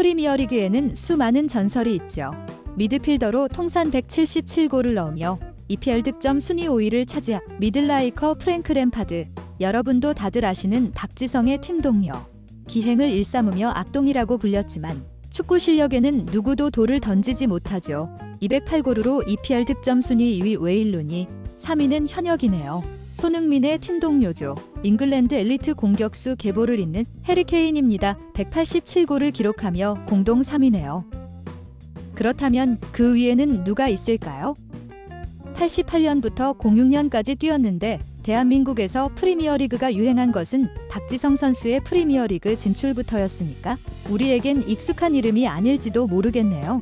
프리미어리그에는 수많은 전설이 있죠. 미드필더로 통산 177골을 넣으며 EPL 득점 순위 5위를 차지한 미들라이커 프랭크 램파드. 여러분도 다들 아시는 박지성의 팀 동료. 기행을 일삼으며 악동이라고 불렸지만 축구 실력에는 누구도 돌을 던지지 못하죠. 208골으로 EPL 득점 순위 2위 웨일룬이 3위는 현역이네요. 손흥민의 팀 동료죠. 잉글랜드 엘리트 공격수 계보를 잇는 해리케인입니다. 187골을 기록하며 공동 3위네요. 그렇다면 그 위에는 누가 있을까요? 88년부터 06년까지 뛰었는데 대한민국에서 프리미어리그가 유행한 것은 박지성 선수의 프리미어리그 진출부터였으니까 우리에겐 익숙한 이름이 아닐지도 모르겠네요.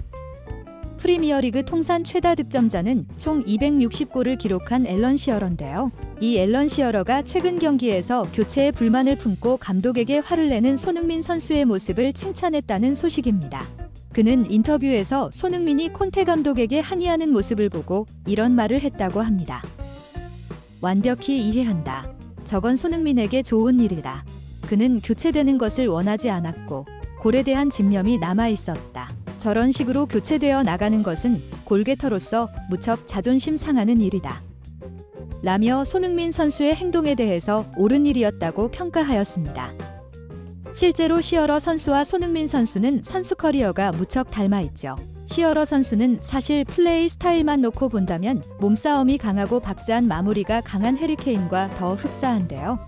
프리미어리그 통산 최다 득점자는 총 260골을 기록한 앨런 시어러인데요. 이 앨런 시어러가 최근 경기에서 교체에 불만을 품고 감독에게 화를 내는 손흥민 선수의 모습을 칭찬했다는 소식입니다. 그는 인터뷰에서 손흥민이 콘테 감독에게 항의하는 모습을 보고 이런 말을 했다고 합니다. 완벽히 이해한다. 저건 손흥민에게 좋은 일이다. 그는 교체되는 것을 원하지 않았고 골에 대한 집념이 남아 있었다. 저런 식으로 교체되어 나가는 것은 골게터로서 무척 자존심 상하는 일이다. 라며 손흥민 선수의 행동에 대해서 옳은 일이었다고 평가하였습니다. 실제로 시어러 선수와 손흥민 선수는 선수 커리어가 무척 닮아 있죠. 시어러 선수는 사실 플레이 스타일만 놓고 본다면 몸싸움이 강하고 박스한 마무리가 강한 해리케인과 더 흡사한데요.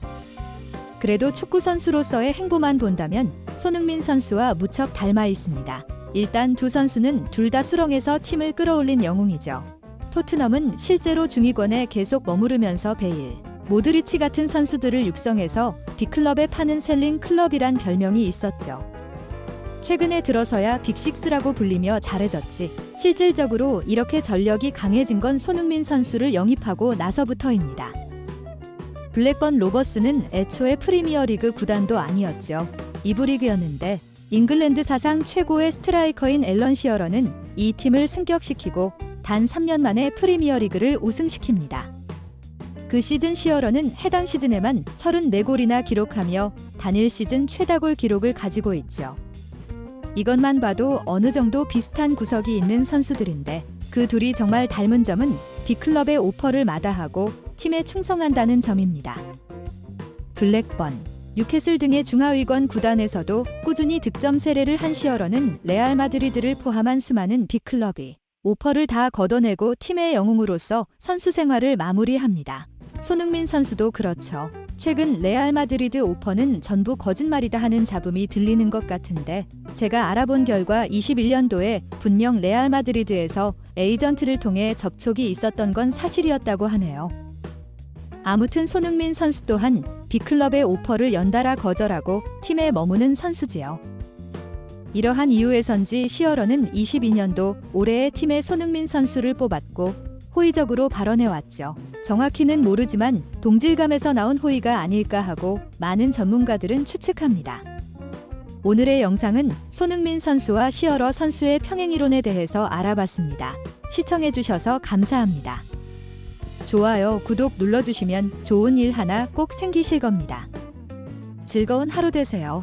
그래도 축구 선수로서의 행보만 본다면 손흥민 선수와 무척 닮아 있습니다. 일단 두 선수는 둘 다 수렁에서 팀을 끌어올린 영웅이죠. 토트넘은 실제로 중위권에 계속 머무르면서 베일, 모드리치 같은 선수들을 육성해서 빅클럽에 파는 셀링 클럽이란 별명이 있었죠. 최근에 들어서야 빅식스라고 불리며 잘해졌지. 실질적으로 이렇게 전력이 강해진 건 손흥민 선수를 영입하고 나서부터입니다. 블랙번 로버스는 애초에 프리미어리그 구단도 아니었죠. 이브리그였는데 잉글랜드 사상 최고의 스트라이커인 앨런 시어러는 이 팀을 승격시키고 단 3년 만에 프리미어리그를 우승시킵니다. 그 시즌 시어러는 해당 시즌에만 34골이나 기록하며 단일 시즌 최다골 기록을 가지고 있죠. 이것만 봐도 어느 정도 비슷한 구석이 있는 선수들인데 그 둘이 정말 닮은 점은 빅클럽의 오퍼를 마다하고 팀에 충성한다는 점입니다. 블랙번, 뉴캐슬 등의 중하위권 구단에서도 꾸준히 득점 세례를 한 시어러는 레알 마드리드를 포함한 수많은 빅클럽이 오퍼를 다 걷어내고 팀의 영웅으로서 선수 생활을 마무리합니다. 손흥민 선수도 그렇죠. 최근 레알 마드리드 오퍼는 전부 거짓말이다 하는 잡음이 들리는 것 같은데 제가 알아본 결과 21년도에 분명 레알 마드리드에서 에이전트를 통해 접촉이 있었던 건 사실이었다고 하네요. 아무튼 손흥민 선수 또한 B클럽의 오퍼를 연달아 거절하고 팀에 머무는 선수지요. 이러한 이유에선지 시어러는 22년도 올해의 팀에 손흥민 선수를 뽑았고 호의적으로 발언해왔죠. 정확히는 모르지만 동질감에서 나온 호의가 아닐까 하고 많은 전문가들은 추측합니다. 오늘의 영상은 손흥민 선수와 시어러 선수의 평행이론에 대해서 알아봤습니다. 시청해주셔서 감사합니다. 좋아요, 구독 눌러주시면 좋은 일 하나 꼭 생기실 겁니다. 즐거운 하루 되세요.